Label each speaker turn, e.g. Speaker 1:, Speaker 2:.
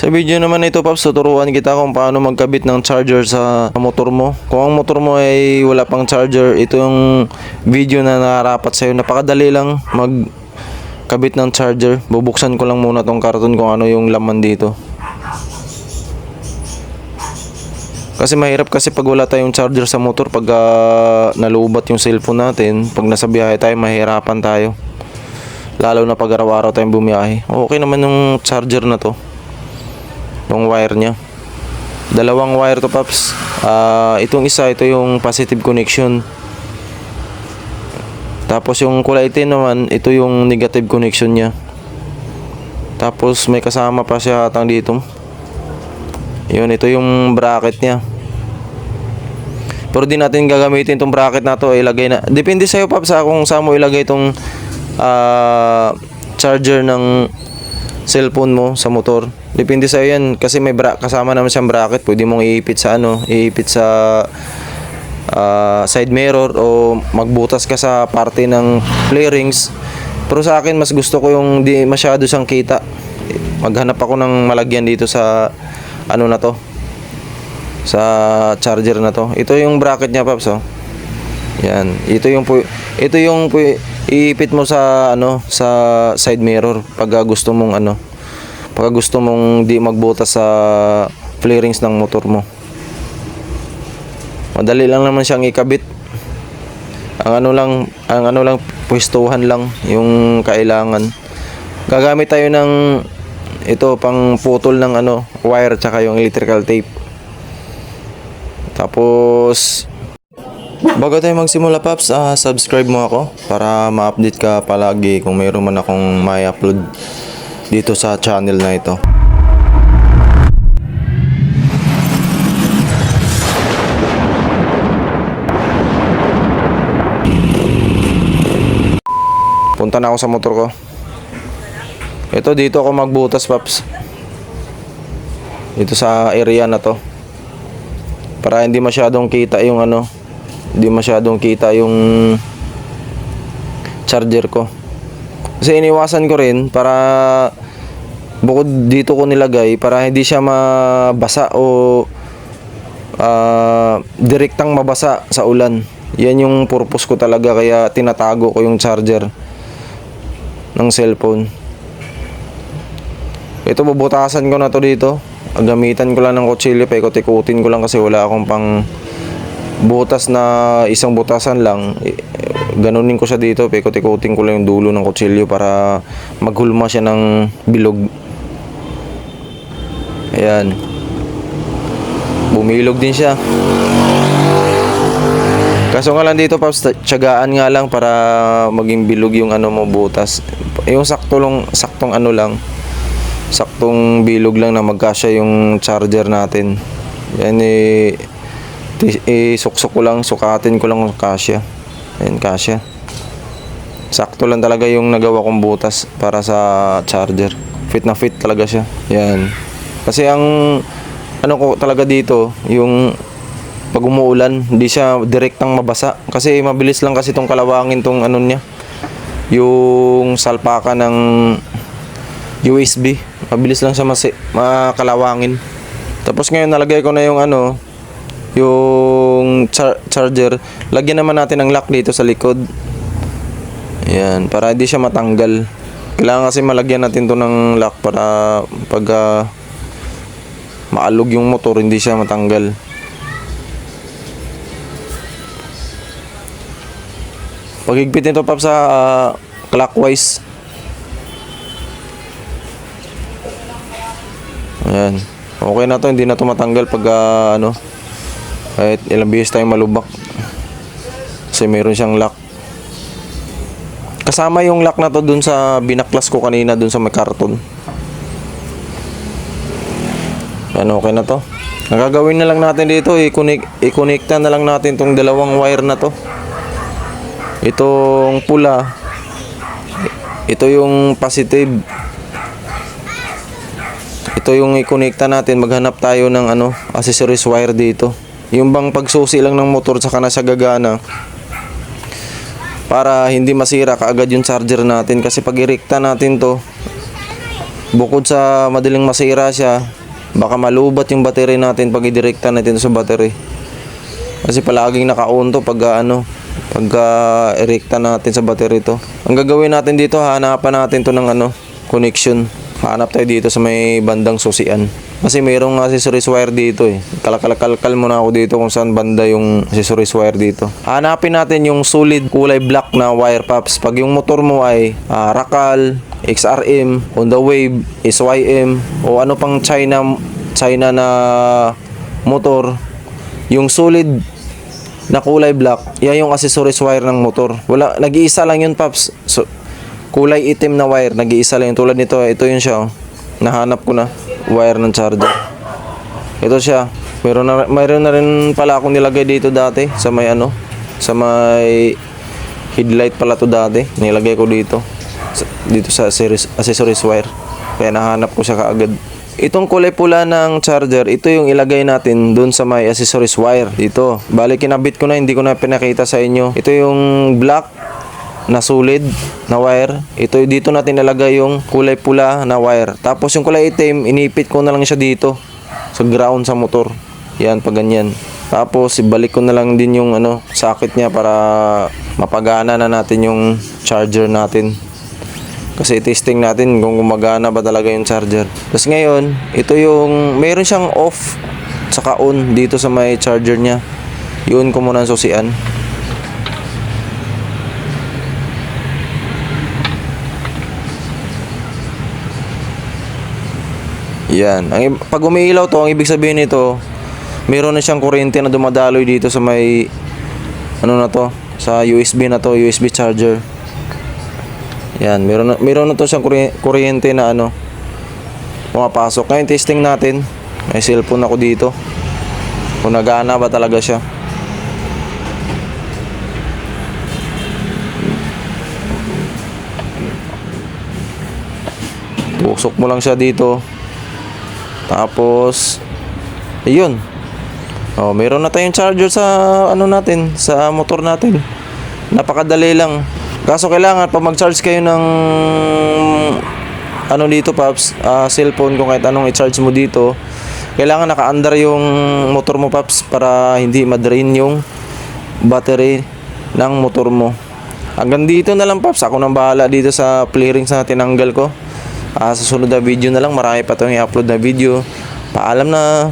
Speaker 1: Sa video naman ito, Paps, tuturuan kita kung paano magkabit ng charger sa motor mo. Kung ang motor mo ay wala pang charger, ito yung video na nararapat sa'yo. Napakadali lang magkabit ng charger. Bubuksan ko lang muna tong karton kung ano yung laman dito. Kasi mahirap kasi pag wala tayong charger sa motor, pag ah, nalubat yung cellphone natin, pag nasa biyahe tayo, mahirapan tayo. Lalo na pag araw-araw tayong bumiyahe. Okay naman yung charger na to. Yung wire niya. Dalawang wire to, Paps. Ah, itong isa, ito yung positive connection. Tapos yung kulay itim naman, ito yung negative connection niya. Tapos may kasama pa siya atang dito. Yun, ito yung bracket niya. Pero di natin gagamitin tong bracket na to, ilagay na. Depende sa'yo, Paps, ha, kung saan mo ilagay tong ah, charger ng cellphone mo sa motor. Depende sa'yo yan. Kasi may bra kasama naman siyang bracket. Pwede mong iipit sa ano, iipit sa ah, side mirror o magbutas ka sa parte ng flarings. Pero sa akin, mas gusto ko yung di masyado siyang kita. Maghanap ako ng malagyan dito sa ano na to. Sa charger na to. Ito yung bracket niya, Paps, oh. Yan. Ito yung ito yung iipit mo sa ano sa side mirror pag ah, gusto mong ano pag gusto mong di magbutas sa flarings ng motor mo. Madali lang naman siyang ikabit. Ang ano lang, ang ano lang pwestuhan lang yung kailangan. Gagamit tayo ng ito pang putol ng ano wire tsaka yung electrical tape. Tapos Bago tayo magsimula Paps, ah, subscribe mo ako para ma-update ka palagi kung mayroon man akong may upload dito sa channel na ito. Punta na ako sa motor ko. Ito dito ako magbutas Paps. Dito sa area na to. Para hindi masyadong kita yung ano, hindi masyadong kita yung charger ko. Kasi iniwasan ko rin para bukod dito ko nilagay para hindi siya mabasa o ah, direktang mabasa sa ulan. Yan yung purpose ko talaga kaya tinatago ko yung charger ng cellphone. Ito bubutasan ko na to dito. Gamitan ko lang ng kutsilyo, paikot-ikutin ko lang kasi wala akong pang butas na isang butasan lang. Eh, Ganunin ko siya dito, paikot-ikutin ko lang yung dulo ng kutsilyo para maghulma siya ng bilog. Ayan. Bumilog din siya. Kaso nga lang dito, Paps, tiyagaan nga lang para maging bilog yung ano mo butas. Yung sakto lang, saktong ano lang, saktong bilog lang na magkasya yung charger natin. Yan eh, isuksok ko lang, sukatin ko lang kasya. Ayan, kasya. Sakto lang talaga yung nagawa kong butas para sa charger. Fit na fit talaga siya. Yan. Kasi ang ano ko talaga dito, yung pag umuulan, hindi siya direktang mabasa. Kasi mabilis lang kasi tong kalawangin tong ano niya. Yung salpaka ng USB. Mabilis lang siya masi makalawangin. Tapos ngayon nalagay ko na yung ano, yung char- charger. Lagyan naman natin ng lock dito sa likod. Ayan, para hindi siya matanggal. Kailangan kasi malagyan natin to ng lock para pag ah, maalog yung motor, hindi siya matanggal. Pagigpit nito pap sa ah, clockwise. Ayan. Okay na to, hindi na to matanggal pag ah, ano. Kahit ilang bihis tayo malubak. Kasi meron siyang lock. Kasama yung lock na to dun sa binaklas ko kanina dun sa may karton. Yan, okay na to. Ang gagawin na lang natin dito, i-connect, i-connecta na lang natin tong dalawang wire na to. Itong pula, ito yung positive. Ito yung i-connecta natin, maghanap tayo ng ano, accessories wire dito. Yung bang pagsusi lang ng motor saka na siya gagana. Para hindi masira kaagad yung charger natin kasi pag irekta natin to, bukod sa madaling masira siya, baka malubat yung battery natin pag idirekta natin sa battery. Kasi palaging naka-on to pag ah, ano, pag ah, erekta natin sa battery to. Ang gagawin natin dito, hanapan natin to ng ano, connection. Hanap tayo dito sa may bandang susian. Kasi mayroong accessories wire dito eh. Kalkalkal muna ako dito kung saan banda yung accessories wire dito. Hanapin natin yung solid kulay black na wire pops. Pag yung motor mo ay ah, Rakal, XRM, Honda Wave, SYM, o ano pang China China na motor, yung solid na kulay black, yan yung accessories wire ng motor. Wala, nag-iisa lang yun, Paps. So, kulay itim na wire, nag-iisa lang yun. Tulad nito, ito yun siya. Oh. Nahanap ko na, wire ng charger. Ito siya. Meron na, mayroon na rin pala akong nilagay dito dati sa may ano, sa may headlight pala to dati. Nilagay ko dito. Dito sa accessories, accessories wire. Kaya nahanap ko siya kaagad. Itong kulay pula ng charger, ito yung ilagay natin dun sa may accessories wire. Dito. Bali, kinabit ko na, hindi ko na pinakita sa inyo. Ito yung black na solid na wire. Ito dito natin nilagay yung kulay pula na wire. Tapos yung kulay itim, inipit ko na lang siya dito sa ground sa motor. Yan, pag ganyan. Tapos ibalik ko na lang din yung ano, socket niya para mapagana na natin yung charger natin. Kasi testing natin kung gumagana ba talaga yung charger. Tapos ngayon, ito yung meron siyang off saka on dito sa may charger niya. Yun ko muna susian. Yan. Ang, pag umiilaw to, ang ibig sabihin nito, meron na siyang kuryente na dumadaloy dito sa may ano na to, sa USB na to, USB charger. Yan, meron na, meron na to siyang kurye- kuryente na ano, pumapasok. Ngayon, testing natin. May cellphone ako dito. Kung nagana ba talaga siya. Tusok mo lang siya dito. Tapos, ayun. Oh, meron na tayong charger sa ano natin, sa motor natin. Napakadali lang. Kaso kailangan pag mag-charge kayo ng ano dito, Paps, ah, cellphone kung kahit anong i-charge mo dito, kailangan naka-under yung motor mo, Paps, para hindi ma-drain yung battery ng motor mo. Hanggang dito na lang, Paps. Ako nang bahala dito sa clearings na tinanggal ko. Ah, sa sunod na video na lang, marami pa itong i-upload na video. Paalam na.